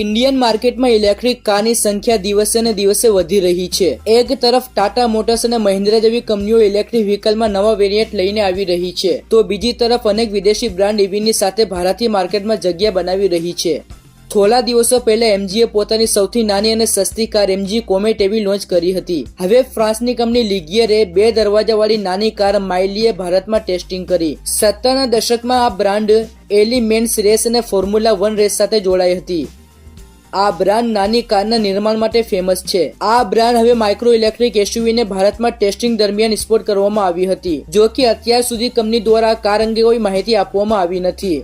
Indian માર્કેટમાં electric કારની સંખ્યા દિવસે ને દિવસે વધી રહી છે. એક તરફ ટાટા મોટર્સ અને મહિન્દ્રા જેવી કંપનીઓ ઇલેક્ટ્રિક વ્હીકલમાં નવા વેરિયન્ટ લઈને આવી રહી છે. તો બીજી તરફ અનેક વિદેશી બ્રાન્ડ ઇવીની સાથે ભારતીય માર્કેટમાં જગ્યા બનાવી રહી છે. થોડા દિવસો પહેલા એમજીએ પોતાની સૌથી નાની અને સસ્તી કાર એમજી કોમેટ એવી લોન્ચ કરી હતી. હવે ફ્રાન્સની કંપની લિગિયરે બે દરવાજાવાળી નાની કાર માઇલીએ ભારતમાં ટેસ્ટિંગ કરી. સત્તરના દશકમાં આ બ્રાન્ડ એલિમેન્ટ્સ રેસ અને ફોર્મ્યુલા વન રેસ સાથે જોડાઈ હતી. આ બ્રાન્ડ નાની કારના નિર્માણ માટે ફેમસ છે. આ બ્રાન્ડ હવે માઇક્રો ઇલેક્ટ્રિક એસયુવી ને ભારતમાં ટેસ્ટિંગ દરમિયાન સ્પોટ કરવામાં આવી હતી, જો કે અત્યાર સુધી કંપની દ્વારા કાર અંગે કોઈ માહિતી આપવામાં આવી નથી.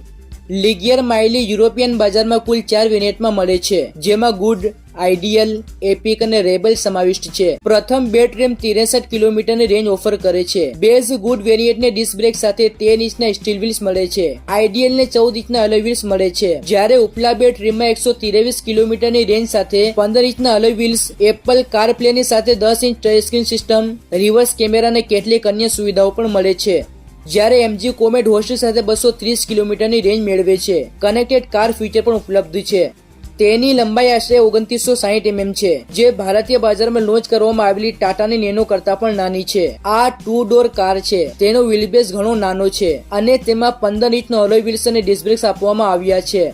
લિગિયર માઇલી યુરોપિયન બજારમાં કુલ ચાર યુનિટમાં મળે છે, જેમાં ગુડ આઈડિયલ, એપિક અને રેબલ સમાવિષ્ટ છે. પ્રથમ બે ટ્રેમ ત્રેસઠ કિલોમીટરની રેન્જ ઓફર કરે છે. બેઝ ગુડ વેરિયન્ટને ડિસ્ક બ્રેક સાથે તેર ઇંચના સ્ટીલ વ્હીલ્સ મળે છે. આઈડિયલ ને ચૌદ ઇંચના અલોય વ્હીલ્સ મળે છે. જ્યારે ઉપલા બે ટ્રીમમાં એકસો ત્રેવીસ કિલોમીટરની રેન્જ સાથે પંદર ઇંચના અલોય વ્હીલ્સ, એપલ કાર પ્લેની સાથે દસ inch touchscreen system, reverse camera અને કેટલીક અન્ય સુવિધાઓ પણ મળે છે. જ્યારે એમજી કોમેટ હોસ્ટ સાથે બસો ત્રીસ કિલોમીટરની રેન્જ મેળવે છે. કનેક્ટેડ કાર ફીચર પણ ઉપલબ્ધ છે. તેની લંબાઈ આશરે ઓગણત્રીસો સાહીઠ એમએમ છે, જે ભારતીય બજારમાં લોન્ચ કરવામાં આવેલી ટાટાની નેનો કરતા પણ નાની છે. આ ટુ ડોર કાર છે. તેનો વ્હીલબેઝ ઘણો નાનો છે અને તેમાં પંદર ઇંચનો અલોય વ્હીલ્સ અને ડિસ્ક આપવામાં આવ્યા છે.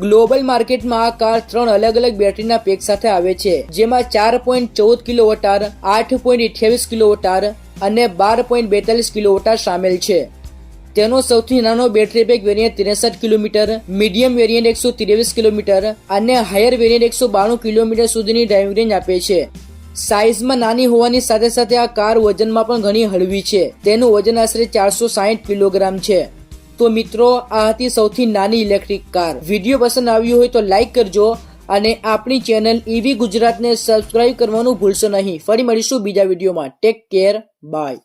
ગ્લોબલ માર્કેટમાં આ કાર ત્રણ અલગ અલગ બેટરીના પેક સાથે આવે છે, જેમાં ચાર પોઈન્ટ ચૌદ કિલો વટાર આઠ પોઈન્ટ અઠ્યાવીસ કિલો વટાર અને બાર પોઈન્ટ બેતાલીસ કિલો વટાર સામેલ છે. તેનો સૌથી નાનો બેટરી બેગ વેરિયન્ટ ત્રેસઠ કિલોમીટર મીડિયમ વેરિયન્ટ એકસો ત્રેવીસ કિલોમીટર અને હાયર વેરિયન્ટ એકસો બાણું કિલોમીટર સુધીની ડ્રાઇવિંગ રેન્જ આપે છે. સાઇઝમાં નાની હોવાની સાથે સાથે આ કાર વજનમાં પણ ઘણી હળવી છે. તેનું વજન આશરે ચારસો સાહીઠ કિલોગ્રામ છે. તો મિત્રો, આ હતી સૌથી નાની ઇલેક્ટ્રિક કાર વીડિયો પસંદ આવ્યો હોય તો લાઇક કરજો અને આપણી ચેનલ ઈવી ગુજરાતને સબસ્ક્રાઇબ કરવાનું ભૂલશો નહીં. ફરી મળીશું બીજા વિડીયોમાં. Take care bye